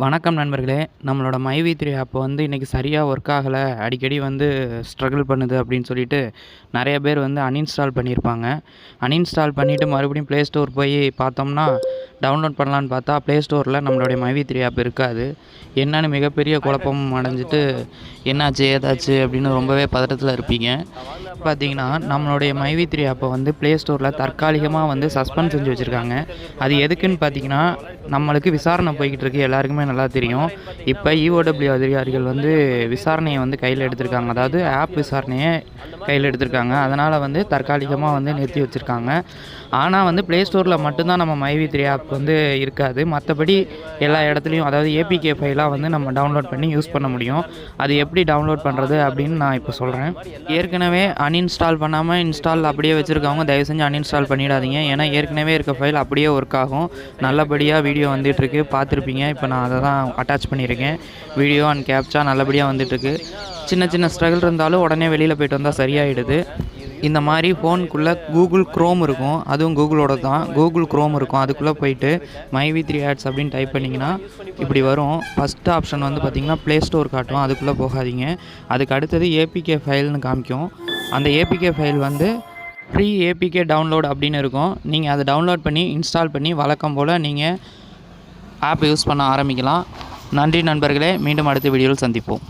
வணக்கம் நண்பர்களே. நம்மளோட மைவி த்ரீ ஆப் வந்து இன்றைக்கி சரியாக ஒர்க் ஆகலை. அடிக்கடி வந்து ஸ்ட்ரகிள் பண்ணுது அப்படின்னு சொல்லிட்டு நிறைய பேர் வந்து அன்இன்ஸ்டால் பண்ணியிருப்பாங்க. அன்இன்ஸ்டால் பண்ணிவிட்டு மறுபடியும் ப்ளே ஸ்டோர் போய் பார்த்தோம்னா டவுன்லோட் பண்ணலான்னு பார்த்தா ப்ளே ஸ்டோரில் நம்மளுடைய மைவி த்ரீ ஆப் இருக்காது. என்னன்னு மிகப்பெரிய குழப்பம் அடைஞ்சிட்டு என்னாச்சு ஏதாச்சு? அப்படின்னு ரொம்பவே பதட்டத்தில் இருப்பீங்க. பார்த்தீங்கன்னா நம்மளுடைய மைவி த்ரீ ஆப்பை வந்து ப்ளே ஸ்டோரில் தற்காலிகமாக வந்து சஸ்பெண்ட் செஞ்சு வச்சுருக்காங்க. அது எதுக்குன்னு பார்த்தீங்கன்னா நம்மளுக்கு விசாரணை போய்கிட்டு இருக்கு. எல்லாருக்குமே நல்லா தெரியும். இப்போ இஓடபிள்யூ அதிகாரிகள் வந்து விசாரணையை வந்து கையில் எடுத்திருக்காங்க. அதாவது ஆப் விசாரணையை கையில் எடுத்திருக்காங்க. அதனால் வந்து தற்காலிகமாக வந்து நிறுத்தி வச்சுருக்காங்க. ஆனால் வந்து ப்ளே ஸ்டோரில் மட்டும்தான் நம்ம மைவி த்ரீ ஆப் வந்து இருக்காது. மற்றபடி எல்லா இடத்துலையும் அதாவது ஏபிகே ஃபைலாக வந்து நம்ம டவுன்லோட் பண்ணி யூஸ் பண்ண முடியும். அது எப்படி டவுன்லோட் பண்ணுறது அப்படின்னு நான் இப்போ சொல்கிறேன் ஏற்கனவே அன்இன்ஸ்டால் பண்ணாமல் இன்ஸ்டால் அப்படியே வச்சுருக்கவங்க தயவு செஞ்சு அன்இன்ஸ்டால் பண்ணிடாதீங்க. ஏன்னா ஏற்கனவே இருக்க ஃபைல் அப்படியே ஒர்க் ஆகும். நல்லபடியாக வீடியோ வந்துட்டுருக்கு. பார்த்துருப்பீங்க. இப்போ நான் அதை தான் அட்டாச் பண்ணியிருக்கேன். வீடியோ அண்ட் கேப்சா நல்லபடியாக வந்துட்டுருக்கு. சின்ன சின்ன ஸ்ட்ரகிள் இருந்தாலும் உடனே வெளியில் போயிட்டு வந்தால் சரியாயிடுது. இந்த மாதிரி ஃபோனுக்குள்ளே கூகுள் க்ரோம் இருக்கும். அதுவும் கூகுளோட தான். கூகுள் க்ரோம் இருக்கும். அதுக்குள்ளே போயிட்டு மைவி த்ரீ ஆட்ஸ் அப்படின்னு டைப் பண்ணிங்கன்னா இப்படி வரும். ஃபஸ்ட்டு ஆப்ஷன் வந்து பார்த்திங்கன்னா ப்ளே ஸ்டோர் காட்டும். அதுக்குள்ளே போகாதீங்க. அதுக்கு அடுத்தது ஏபிகே ஃபைல்னு காமிக்கும். அந்த ஏபிகே ஃபைல் வந்து ஃப்ரீ ஏபிகே டவுன்லோட் அப்படின்னு இருக்கும். நீங்கள் அதை டவுன்லோட் பண்ணி இன்ஸ்டால் பண்ணி வழக்கம் போல் நீங்கள் ஆப் யூஸ் பண்ண ஆரம்பிக்கலாம். நன்றி நண்பர்களே மீண்டும் அடுத்த வீடியோவில் சந்திப்போம்.